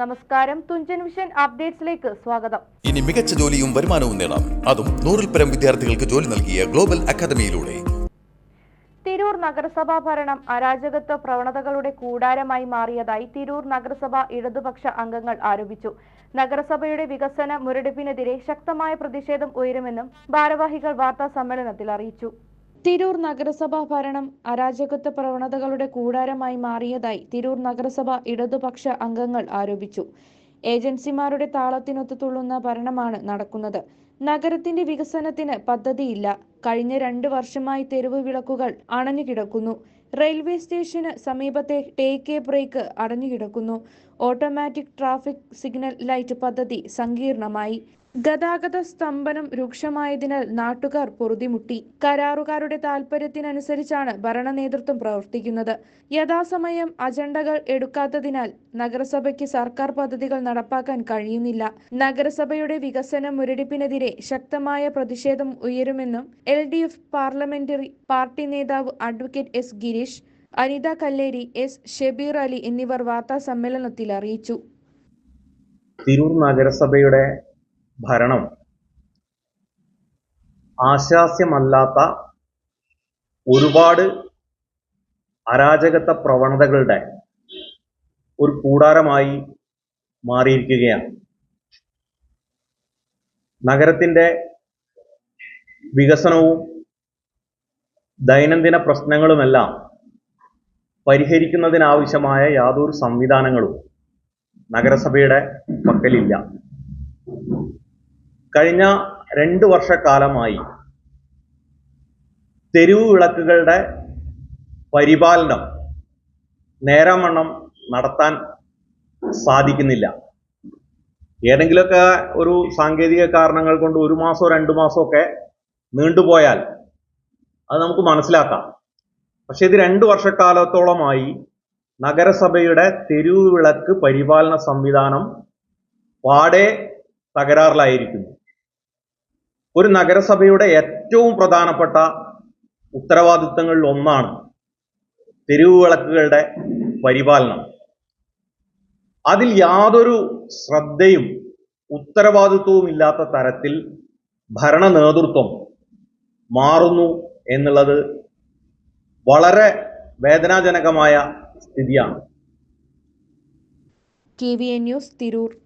നമസ്കാരം. തുഞ്ചൻ വിഷൻ അപ്ഡേറ്റ്സിലേക്ക് സ്വാഗതം. ഇനി മികച്ച ജോലിയും വരുമാനവും നേടാം. അതും നൂറിൽ പരം വിദ്യാർത്ഥികൾക്ക് ജോലി നൽകിയ ഗ്ലോബൽ അക്കാദമിയിലൂടെ. തിരൂർ നഗരസഭാ ഭരണം അരാജകത്വ പ്രവണതകളുടെ കൂടാരമായി മാറിയതായി തിരൂർ നഗരസഭ ഇടതുപക്ഷ അംഗങ്ങൾ ആരോപിച്ചു. നഗരസഭയുടെ വികസന മുരടിപ്പിനെതിരെ ശക്തമായ പ്രതിഷേധം ഉയരുമെന്നും ഭാരവാഹികൾ വാർത്താ സമ്മേളനത്തിൽ അറിയിച്ചു. തിരൂർ നഗരസഭാ ഭരണം അരാജകത്വ പ്രവണതകളുടെ കൂടാരമായി മാറിയതായി തിരൂർ നഗരസഭ ഇടതുപക്ഷ അംഗങ്ങൾ ആരോപിച്ചു. ഏജൻസിമാരുടെ താളത്തിനൊത്തു തുള്ളുന്ന ഭരണമാണ് നടക്കുന്നത്. നഗരത്തിന്റെ വികസനത്തിന് പദ്ധതിയില്ല. കഴിഞ്ഞ രണ്ട് വർഷമായി തെരുവ് വിളക്കുകൾ അണഞ്ഞുകിടക്കുന്നു. റെയിൽവേ സ്റ്റേഷന് സമീപത്തെ ടേക്ക് എ ബ്രേക്ക് അടഞ്ഞുകിടക്കുന്നു. ഓട്ടോമാറ്റിക് ട്രാഫിക് സിഗ്നൽ ലൈറ്റ് പദ്ധതി സങ്കീർണമായി. ഗതാഗത സ്തംഭനം രൂക്ഷമായതിനാൽ നാട്ടുകാർ പൊറുതിമുട്ടി. കരാറുകാരുടെ താൽപര്യത്തിനനുസരിച്ചാണ് ഭരണ നേതൃത്വം പ്രവർത്തിക്കുന്നത്. യഥാസമയം അജണ്ടകൾ എടുക്കാത്തതിനാൽ നഗരസഭയ്ക്ക് സർക്കാർ പദ്ധതികൾ നടപ്പാക്കാൻ കഴിയുന്നില്ല. നഗരസഭയുടെ വികസന മുരടിപ്പിനെതിരെ ശക്തമായ പ്രതിഷേധം ഉയരുമെന്നും L D F parliamentary party നേതാവ് advocate S Girish Anitha Kalleri S Shebeer Ali എന്നിവർ വാർത്താ സമ്മേളനത്തിൽ അറിയിച്ചു. തിരൂർ നഗരസഭയുടെ ഭരണം. ആശാസ്യമല്ലാത്ത ഒരുപാട് അരാജകത്വ പ്രവണതകളുടെ ഒരു കൂടാരമായി മാറിയിരിക്കുകയാണ്. നഗരത്തിന്റെ വികസനവും ദൈനംദിന പ്രശ്നങ്ങളുമെല്ലാം പരിഹരിക്കുന്നതിനാവശ്യമായ യാതൊരു സംവിധാനങ്ങളും നഗരസഭയുടെ പക്കലില്ല. കഴിഞ്ഞ രണ്ട് വർഷക്കാലമായി തെരുവ് വിളക്കുകളുടെ പരിപാലനം നേരമണ്ണം നടത്താൻ സാധിക്കുന്നില്ല. ഏതെങ്കിലുമൊക്കെ ഒരു സാങ്കേതിക കാരണങ്ങൾ കൊണ്ട് ഒരു മാസമോ രണ്ട് മാസമോ ഒക്കെ നീണ്ടുപോയാൽ അത് നമുക്ക് മനസ്സിലാക്കാം. പക്ഷെ ഇത് രണ്ട് വർഷക്കാലത്തോളമായി നഗരസഭയുടെ തെരുവ് വിളക്ക് പരിപാലന സംവിധാനം പാടെ തകരാറിലായിരിക്കുന്നു. ഒരു നഗരസഭയുടെ ഏറ്റവും പ്രധാനപ്പെട്ട ഉത്തരവാദിത്തങ്ങളിൽ ഒന്നാണ് തെരുവ് വിളക്കുകളുടെ പരിപാലനം. അതിൽ യാതൊരു ശ്രദ്ധയും ഉത്തരവാദിത്വവും ഇല്ലാത്ത തരത്തിൽ ഭരണ നേതൃത്വം മാറുന്നു എന്നുള്ളത് വളരെ വേദനാജനകമായ സ്ഥിതിയാണ്. K V N news Tirur.